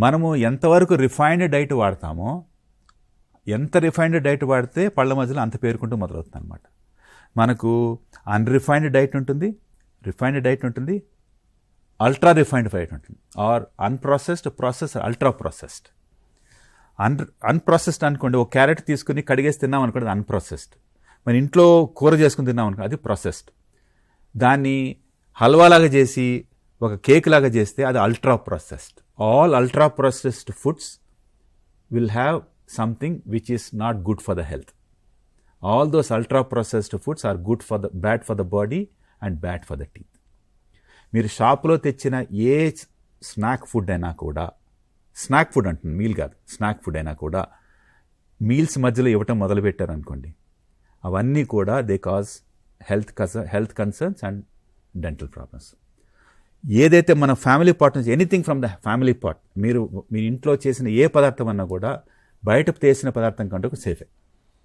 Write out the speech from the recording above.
మనము ఎంతవరకు refined diet వాడతామో ఎంత రిఫైన్డ్ డైట్ వాడితే పళ్ళ మధ్యలో అంత పేరుకుంటూ మొదలవుతుంది అనమాట మనకు అన్రిఫైన్డ్ డైట్ ఉంటుంది రిఫైన్డ్ డైట్ ఉంటుంది అల్ట్రా రిఫైన్డ్ డైట్ ఉంటుంది. Or unprocessed processed ultra processed un unprocessed అనుకోండి ఒక క్యారెట్ తీసుకుని కడిగేసి తిన్నాం అనుకోండి అన్ప్రాసెస్డ్ మన ఇంట్లో కూర చేసుకుని తిన్నాం అనుకోండి అది ప్రాసెస్డ్ దాన్ని హల్వాలాగా చేసి ఒక కేక్ లాగా చేస్తే అది ultra processed all ultra processed foods will have something which is not good for the health all those ultra processed foods are good for the bad for the body and bad for the teeth మీరు షాప్లో తెచ్చిన ఏ snack food అయినా కూడా snack food అంటుంది meal కాదు snack food అయినా కూడా మీల్స్ మధ్యలో ఇవ్వటం మొదలుపెట్టారు అనుకోండి అవన్నీ కూడా they cause health health concerns and dental problems. ఏదైతే మన ఫ్యామిలీ పార్ట్ నుంచి anything from the family part మీరు మీ ఇంట్లో చేసిన ఏ పదార్థం అన్నా కూడా బయట చేసిన పదార్థం కంటే సేఫే